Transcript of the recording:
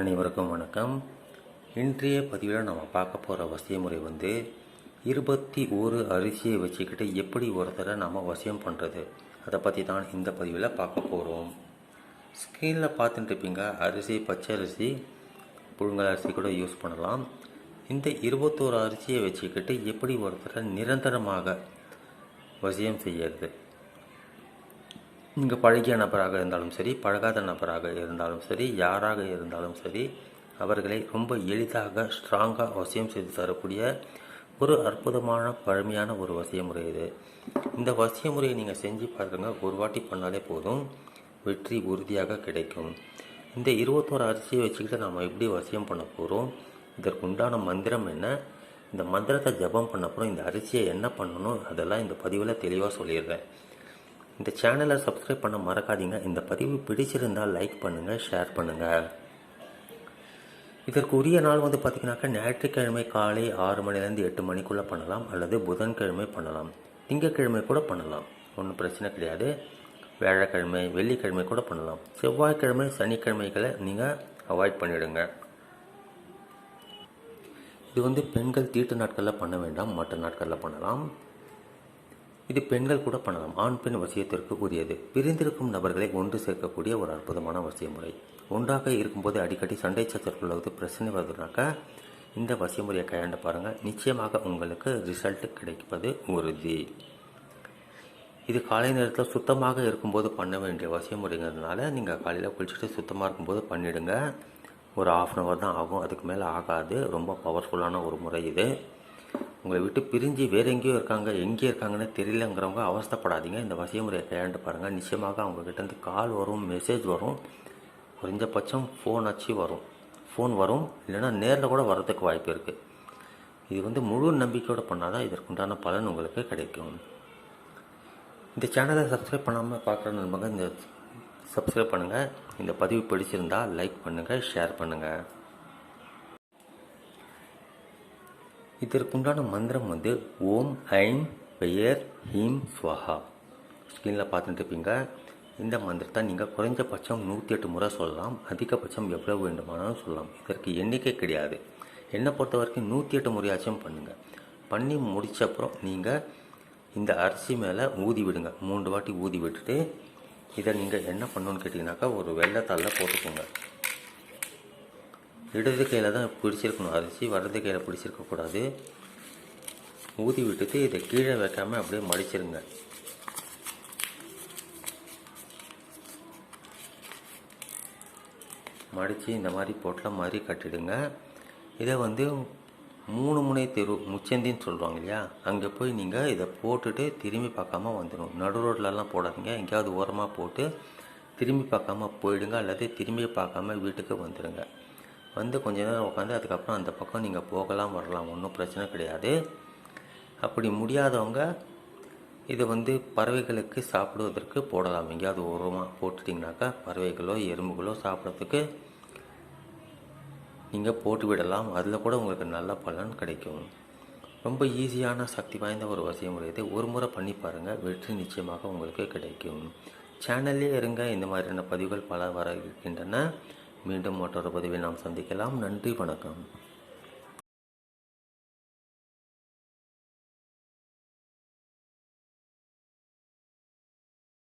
அனைவருக்கும் வணக்கம். இன்றைய பதிவில் நம்ம பார்க்க போகிற வசிய முறை வந்து இருபத்தி ஒரு அரிசியை வச்சுக்கிட்டு எப்படி ஒருத்தரை நம்ம வசியம் பண்ணுறது அதை பற்றி தான் இந்த பதிவில் பார்க்க போகிறோம் ஸ்க்ரீனில் பார்த்துட்டு இருப்பீங்க அரிசி பச்சை அரிசி புழுங்கல் அரிசி கூட யூஸ் பண்ணலாம். இந்த இருபத்தோரு அரிசியை வச்சுக்கிட்டு எப்படி ஒருத்தரை நிரந்தரமாக வசியம் செய்யறது? இங்கே பழகிய நபராக இருந்தாலும் சரி பழகாத நபராக இருந்தாலும் சரி யாராக இருந்தாலும் சரி அவர்களை ரொம்ப எளிதாக ஸ்ட்ராங்காக வசியம் செய்து தரக்கூடிய ஒரு அற்புதமான பழமையான ஒரு வசிய முறை இது. இந்த வசிய முறையை நீங்கள் செஞ்சு பாருங்க ஒரு வாட்டி பண்ணாலே போதும் வெற்றி உறுதியாக கிடைக்கும். இந்த இருபத்தோரு அரிசியை வச்சுக்கிட்டு நம்ம எப்படி வசியம் பண்ண போகிறோம் இதற்கு உண்டான மந்திரம் என்ன இந்த மந்திரத்தை ஜபம் பண்ண அப்புறம் இந்த அரிசியை என்ன பண்ணணும் அதெல்லாம் இந்த பதிவில் தெளிவாக சொல்லிடுறேன். இந்த சேனலை சப்ஸ்கிரைப் பண்ண மறக்காதீங்க. இந்த பதிவு பிடிச்சிருந்தால் லைக் பண்ணுங்கள் ஷேர் பண்ணுங்கள் இதற்கு உரிய நாள் வந்து பார்த்திங்கனாக்கா ஞாயிற்றுக்கிழமை காலை ஆறு மணிலேருந்து எட்டு மணிக்குள்ளே பண்ணலாம் அல்லது புதன்கிழமை பண்ணலாம். திங்கக்கிழமை கூட பண்ணலாம். ஒன்றும் பிரச்சனை கிடையாது. வியாழக்கிழமை வெள்ளிக்கிழமை கூட பண்ணலாம். செவ்வாய்க்கிழமை சனிக்கிழமைகளை நீங்கள் அவாய்ட் பண்ணிவிடுங்க இது வந்து பெண்கள் தீட்டு நாட்களில் பண்ண வேண்டாம் மற்ற நாட்களில் பண்ணலாம். இது பெண்கள் கூட பண்ணலாம். ஆண் பெண் வசியத்திற்கு உரியது. பிரிந்திருக்கும் நபர்களை ஒன்று சேர்க்கக்கூடிய ஒரு அற்புதமான வசிய முறை ஒன்றாக இருக்கும்போது அடிக்கடி சண்டை சச்சரவுள்ளது பிரச்சனை வருதுனாக்கா இந்த வசிய முறையை கையாண்டு பாருங்கள் நிச்சயமாக உங்களுக்கு ரிசல்ட் கிடைப்பது உறுதி. இது காலை நேரத்தில் சுத்தமாக இருக்கும்போது பண்ண வேண்டிய வசிய முறைங்கிறதுனால நீங்கள் காலையில் குளிச்சுட்டு சுத்தமாக இருக்கும்போது பண்ணிவிடுங்க ஒரு ஆஃப் அன் ஹவர் தான் ஆகும். அதுக்கு மேலே ஆகாது. ரொம்ப பவர்ஃபுல்லான ஒரு முறை இது. உங்களை விட்டு பிரிஞ்சு வேறு எங்கேயோ இருக்காங்க எங்கே இருக்காங்கன்னு தெரியலங்கிறவங்க அவஸ்தப்படாதீங்க. இந்த வசியமுறையை கையாண்டு பாருங்கள் நிச்சயமாக அவங்கக்கிட்டேருந்து கால் வரும் மெசேஜ் வரும். குறைஞ்சபட்சம் ஃபோன் ஆச்சு வரும். ஃபோன் வரும் இல்லைன்னா நேரில் கூட வர்றதுக்கு வாய்ப்பு இருக்குது இது வந்து முழு நம்பிக்கையோடு பண்ணால் தான் இதற்குண்டான பலன் உங்களுக்கு கிடைக்கும். இந்த சேனலை சப்ஸ்கிரைப் பண்ணாமல் பார்க்குற நண்பங்க இந்த சப்ஸ்கிரைப் பண்ணுங்கள் இந்த பதிவு பிடிச்சிருந்தால் லைக் பண்ணுங்கள் ஷேர் பண்ணுங்கள் இதற்குண்டான மந்திரம் வந்து ஓம் ஐம் பெயர் ஹீம் ஸ்வஹா. ஸ்க்ரீனில் பார்த்துட்டு இருப்பீங்க. இந்த மந்திரத்தை நீங்கள் குறைஞ்சபட்சம் நூற்றி எட்டு முறை சொல்லலாம். அதிகபட்சம் எவ்வளவு வேண்டுமானாலும் சொல்லலாம். இதற்கு எண்ணிக்கை கிடையாது. என்னை பொறுத்த வரைக்கும் நூற்றி எட்டு முறையாச்சும் பண்ணுங்கள் பண்ணி முடித்தப்புறம் நீங்கள் இந்த அரிசி மேலே ஊதி விடுங்க. மூன்று வாட்டி ஊதி விட்டுட்டு இதை நீங்கள் என்ன பண்ணணும்னு கேட்டிங்கனாக்கா ஒரு வெள்ளைத்தாளில் போட்டுக்கோங்க. இடது கையில் தான் பிடிச்சிருக்கணும். அரிசி வலது கையில் பிடிச்சிருக்கக்கூடாது ஊதி விட்டுட்டு இதை கீழே வைக்காமல் அப்படியே மடிச்சிருங்க. மடித்து இந்த மாதிரி பொட்டலம் மாதிரி கட்டிடுங்க. இதை வந்து மூணு முனை தெரு முச்சந்தின்னு சொல்லுவாங்க இல்லையா? அங்கே போய் நீங்கள் இதை போட்டுட்டு திரும்பி பார்க்காம வந்துடும் நடு ரோட்லலாம் போடாதீங்க. எங்கேயாவது ஓரமாக போட்டு திரும்பி பார்க்காம போயிடுங்க. அல்லது திரும்பி பார்க்காம வீட்டுக்கு வந்துடுங்க. வந்து கொஞ்ச நேரம் உட்காந்து அதுக்கப்புறம் அந்த பக்கம் நீங்கள் போகலாம் வரலாம் ஒன்றும் பிரச்சனை கிடையாது. அப்படி முடியாதவங்க இதை வந்து பறவைகளுக்கு சாப்பிடுவதற்கு போடலாம். எங்கேயாவது உரமாக போட்டுட்டிங்கனாக்கா பறவைகளோ எறும்புகளோ சாப்பிட்றதுக்கு நீங்கள் போட்டு விடலாம். அதில் கூட உங்களுக்கு நல்ல பலன் கிடைக்கும். ரொம்ப ஈஸியான சக்தி வாய்ந்த ஒரு வசிய முறை இது ஒரு முறை பண்ணி பாருங்கள் வெற்றி நிச்சயமாக உங்களுக்கு கிடைக்கும். சேனல்லே இருங்க. இந்த மாதிரியான பதிவுகள் பல வர இருக்கின்றன. மீண்டும் மற்றொரு பதிவில் நாம் சந்திக்கலாம். நன்றி வணக்கம்.